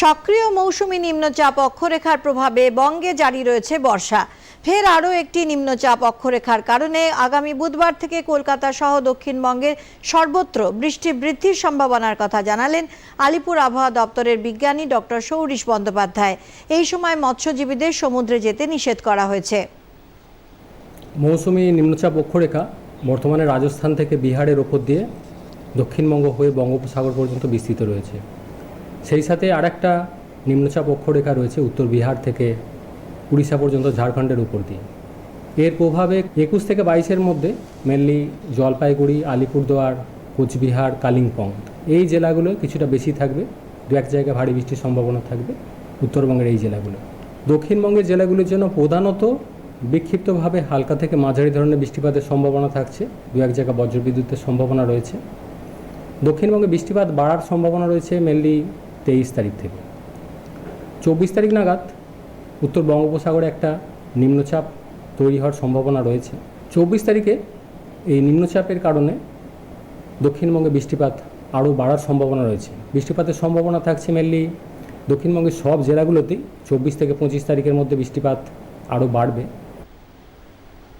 সক্রিয় মৌসুমি নিম্নচাপ অক্ষরেখার প্রভাবে বঙ্গে জারি রয়েছে বর্ষা। ফের আরও একটি নিম্নচাপ অক্ষরেখার কারণে আগামী বুধবার থেকে কলকাতা সহ দক্ষিণবঙ্গের সর্বত্র বৃষ্টি বৃদ্ধির সম্ভাবনার কথা জানালেন আলিপুর আবহাওয়া দপ্তরের বিজ্ঞানী ডক্টর সৌরিশ বন্দ্যোপাধ্যায়। এই সময় মৎস্যজীবীদের সমুদ্রে যেতে নিষেধ করা হয়েছে। মৌসুমি নিম্নচাপ অক্ষরেখা বর্তমানে রাজস্থান থেকে বিহারের ওপর দিয়ে দক্ষিণবঙ্গ হয়ে বঙ্গোপসাগর পর্যন্ত বিস্তৃত রয়েছে। সেই সাথে আরেকটা নিম্নচাপ অক্ষরেখা রয়েছে উত্তর বিহার থেকে উড়িষ্যা পর্যন্ত ঝাড়খণ্ডের উপর দিয়ে। এর প্রভাবে একুশ থেকে বাইশের মধ্যে মেনলি জলপাইগুড়ি, আলিপুরদুয়ার, কোচবিহার, কালিম্পং এই জেলাগুলো কিছুটা বেশি থাকবে। দু এক জায়গায় ভারী বৃষ্টির সম্ভাবনা থাকবে উত্তরবঙ্গের এই জেলাগুলো। দক্ষিণবঙ্গের জেলাগুলির জন্য প্রধানত বিক্ষিপ্তভাবে হালকা থেকে মাঝারি ধরনের বৃষ্টিপাতের সম্ভাবনা থাকছে। দু এক জায়গায় বজ্রবিদ্যুতের সম্ভাবনা রয়েছে। দক্ষিণবঙ্গে বৃষ্টিপাত বাড়ার সম্ভাবনা রয়েছে মেনলি তেইশ তারিখ থেকে। চব্বিশ তারিখ নাগাদ উত্তর বঙ্গোপসাগরে একটা নিম্নচাপ তৈরি হওয়ার সম্ভাবনা রয়েছে। চব্বিশ তারিখে এই নিম্নচাপের কারণে দক্ষিণবঙ্গে বৃষ্টিপাত আরও বাড়ার সম্ভাবনা রয়েছে। বৃষ্টিপাতের সম্ভাবনা থাকছে মেনলি দক্ষিণবঙ্গের সব জেলাগুলোতেই চব্বিশ থেকে পঁচিশ তারিখের মধ্যে বৃষ্টিপাত আরও বাড়বে।